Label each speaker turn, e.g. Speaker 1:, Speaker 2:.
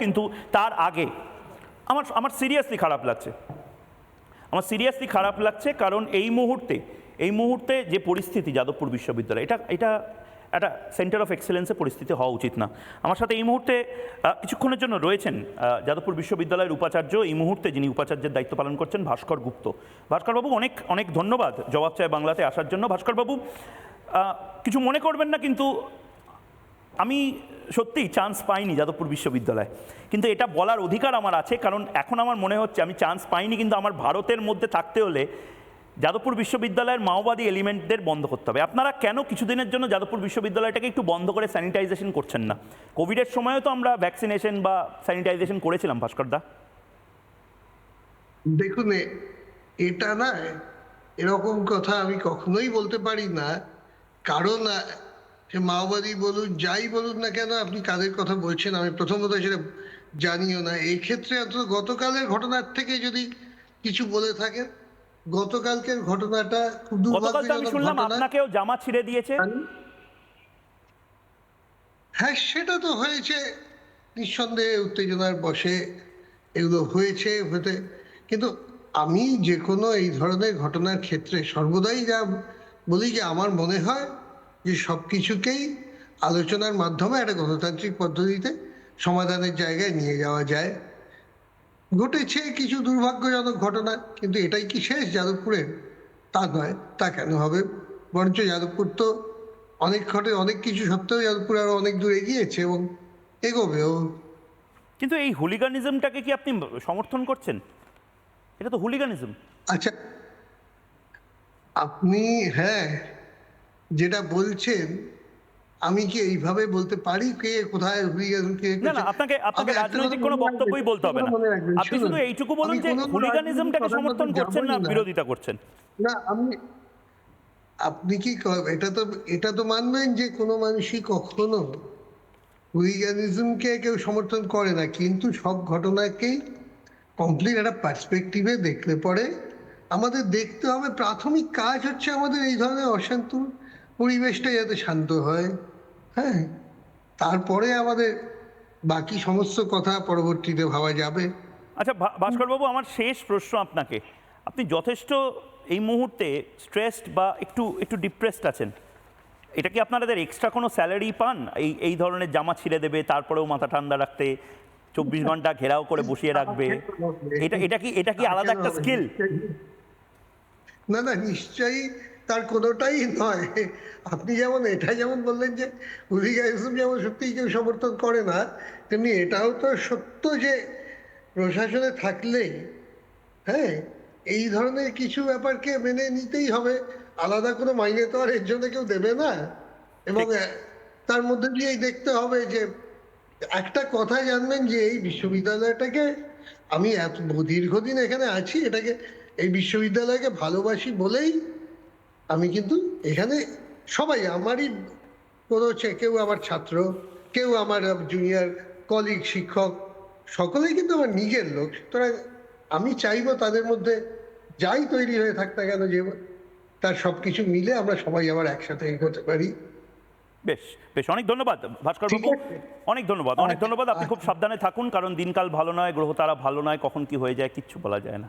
Speaker 1: কিন্তু তার আগে আমার আমার সিরিয়াসলি খারাপ লাগছে। আমার সিরিয়াসলি খারাপ লাগছে কারণ এই মুহূর্তে এই মুহূর্তে যে পরিস্থিতি যাদবপুর বিশ্ববিদ্যালয়, এটা এটা একটা সেন্টার অফ এক্সেলেন্সের পরিস্থিতি হওয়া উচিত না। আমার সাথে এই মুহূর্তে কিছুক্ষণের জন্য রয়েছেন যাদবপুর বিশ্ববিদ্যালয়ের উপাচার্য। এই মুহূর্তে যিনি উপাচার্যের দায়িত্ব পালন করছেন ভাস্কর গুপ্ত। ভাস্করবাবু, অনেক অনেক ধন্যবাদ জবাব চায় বাংলাতে আসার জন্য। ভাস্করবাবু কিছু মনে করবেন না, কিন্তু আমি সত্যিই চান্স পাইনি যাদবপুর বিশ্ববিদ্যালয়ে। কিন্তু এটা বলার অধিকার আমার আছে, কারণ এখন আমার মনে হচ্ছে আমি চান্স পাইনি, কিন্তু আমার ভারতের মধ্যে থাকতে হলে যাদবপুর বিশ্ববিদ্যালয়ের মাওবাদী এলিমেন্টদের বন্ধ করতে হবে। আপনারা কেন কিছুদিনের জন্য যাদবপুর বিশ্ববিদ্যালয়টাকে একটু বন্ধ করে স্যানিটাইজেশন করছেন না? কোভিডের সময়ও তো আমরা ভ্যাকসিনেশন বা স্যানিটাইজেশন করেছিলাম, ভাস্কর দা।
Speaker 2: দেখুন এটা না, এরকম কথা আমি কখনোই বলতে পারি না। কারণ সে মাওবাদী বলুন যাই বলুন না কেন আপনি কাদের কথা বলছেন? আমি প্রথমত সেটা জানিও না। এই ক্ষেত্রে অন্তত গতকালের ঘটনার থেকে যদি কিছু বলে থাকেন গতকালকের ঘটনাটা খুব দুর্ভাগ্যজনক
Speaker 1: শুনলাম আপনাকেও জামা ছিঁড়ে দিয়েছে।
Speaker 2: হ্যাঁ সেটা তো হয়েছে। নিঃসন্দেহে উত্তেজনার বসে এগুলো হয়েছে হতে। কিন্তু আমি যে কোনো এই ধরনের ঘটনার ক্ষেত্রে সর্বদাই যা বলি যে আমার মনে হয় যে সব কিছুকেই আলোচনার মাধ্যমে একটা গণতান্ত্রিক পদ্ধতিতে সমাধানের জায়গায় নিয়ে যাওয়া যায়। ঘটেছে কিছু দুর্ভাগ্যজনক ঘটনা কিন্তু এটাই কি শেষ? যাদবপুরের তা নয় তা কেন হবে? বরঞ্চ যাদবপুর তো অনেক ঘটে অনেক কিছু সত্ত্বেও যাদবপুর আরও অনেক দূর এগিয়েছে এবং এগোবেও।
Speaker 1: কিন্তু এই হুলিগানিজমটাকে কি আপনি সমর্থন করছেন? এটা তো হুলিগানিজম।
Speaker 2: আচ্ছা আপনি হ্যাঁ যেটা বলছেন আমি কি এইভাবে বলতে পারি কে কোথায় হুলিগান কে
Speaker 1: না না আপনাকে আপনাকে রাজনৈতিক কোনো বক্তব্যই বলতে হবে না। আপনি শুধু এইটুকু বলুন যে হুলিগানিজমটাকে সমর্থন করছেন না বিরোধিতা করছেন?
Speaker 2: না আমি আপনি কি এটা তো এটা তো মানবেন যে কোনো মানুষই কখনো হুইগানিজমকে কেউ সমর্থন করে না কিন্তু সব ঘটনাকেই কমপ্লিট একটা পার্সপেক্টিভে দেখলে পরে আমাদের দেখতে হবে। প্রাথমিক কাজ হচ্ছে আমাদের এই ধরনের অশান্ত পরিবেশটা যাতে শান্ত হয় হ্যাঁ? তারপরে আমাদের বাকি সমস্ত কথা পরবর্তীতে ভাবা যাবে।
Speaker 1: আচ্ছা ভাস্করবাবু আমার শেষ প্রশ্ন আপনাকে। আপনি যথেষ্ট এই মুহূর্তে স্ট্রেসড বা একটু একটু ডিপ্রেসড আছেন। এটা কি আপনাদের এক্সট্রা কোনো স্যালারি পান? এই এই ধরনের জামা ছিঁড়ে দেবে তারপরেও মাথা ঠান্ডা রাখতে চব্বিশ ঘণ্টা ঘেরাও করে বসিয়ে রাখবে। এটা এটা কি এটা কি আলাদা একটা স্কিল
Speaker 2: না না নিশ্চয়ই তার কোনোটাই নয়। আপনি যেমন এটা যেমন বললেন যে হুলিগানিজম যেমন সত্যিই কেউ সমর্থন করে না তেমনি এটাও তো সত্য যে প্রশাসনে থাকলে হ্যাঁ এই ধরনের কিছু ব্যাপারকে মেনে নিতেই হবে। আলাদা কোনো মাইনে তো আর এর জন্য কেউ দেবে না। এবং তার মধ্যে দিয়েই দেখতে হবে যে একটা কথা জানবেন যে এই বিশ্ববিদ্যালয়টাকে আমি এত দীর্ঘদিন এখানে আছি এটাকে এই বিশ্ববিদ্যালয়কে ভালোবাসি বলেই আমি কিন্তু এখানে সবাই আমারই কোনো হচ্ছে কেউ আমার ছাত্র কেউ আমার জুনিয়র কলিগ শিক্ষক সকলেই কিন্তু আমার নিজের লোক। সুতরাং আমি চাইব তাদের মধ্যে যাই তৈরি হয়ে থাক না কেন যে তার সব কিছু মিলে আমরা সবাই আবার একসাথে এগোতে পারি।
Speaker 1: বেশ বেশ অনেক ধন্যবাদ ভাস্কর বাবু। অনেক ধন্যবাদ অনেক
Speaker 2: আচ্ছা,
Speaker 1: ধন্যবাদ। আপনি খুব সাবধানে থাকুন কারণ দিনকাল ভালো নয় গ্রহ তারা ভালো নয় কখন কি হয়ে যায় কিচ্ছু বলা যায় না।